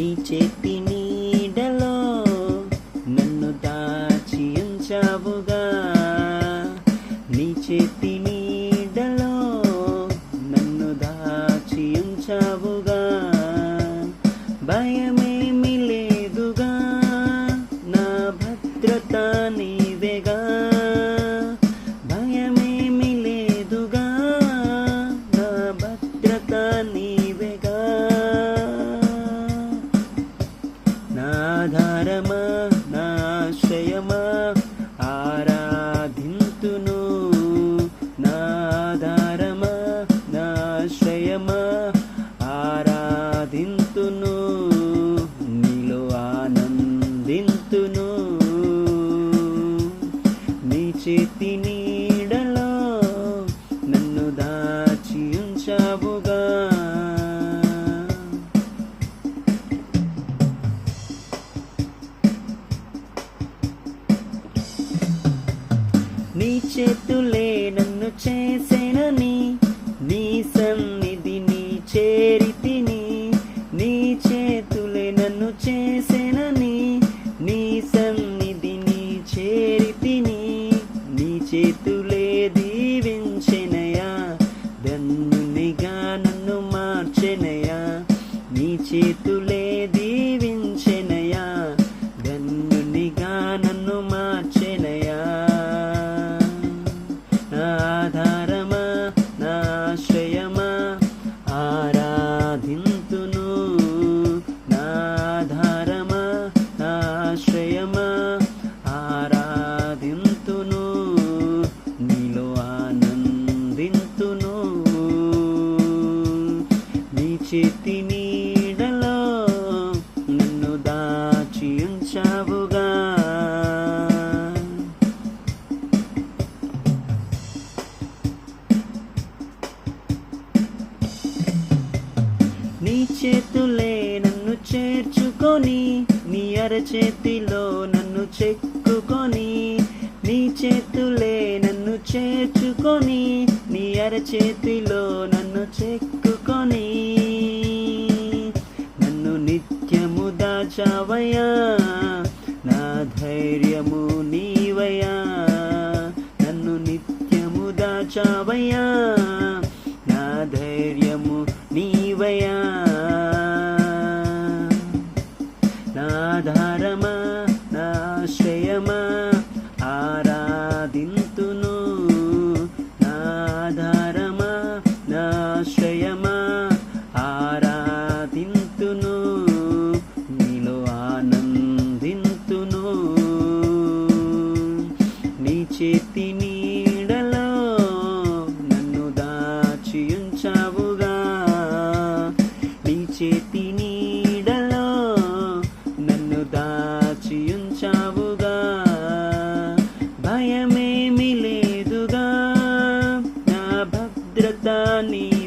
నీ చేతి చేశావుగా. నీ చేతులే నన్ను చేసేనని చేతులే దీవించెనయా? ధన్యునిగా నన్ను మార్చెనయా? నా ఆధారమా నా ఆశ్రయమా? ఆరాధింతును. నా ఆధారమా నా ఆశ్రయమా? ఆరాధింతును. నీలో ఆనందింతును. నీ ఉంచావుగా నీ చేతులే నన్ను చేర్చుకొని నీ అరచేతిలో నన్ను చెక్కుకొని నీ చేతులే నన్ను చేర్చుకొని నీ అరచేతిలో నన్ను చెక్కుకొని నన్ను నిత్యము దాచావయ్యా. ధైర్యము నీవయ్యా. నన్ను నిత్యము దాచావయ్యా. నా ధైర్యము నీవయ్యా. నాధారమా నాశ్రయమా money.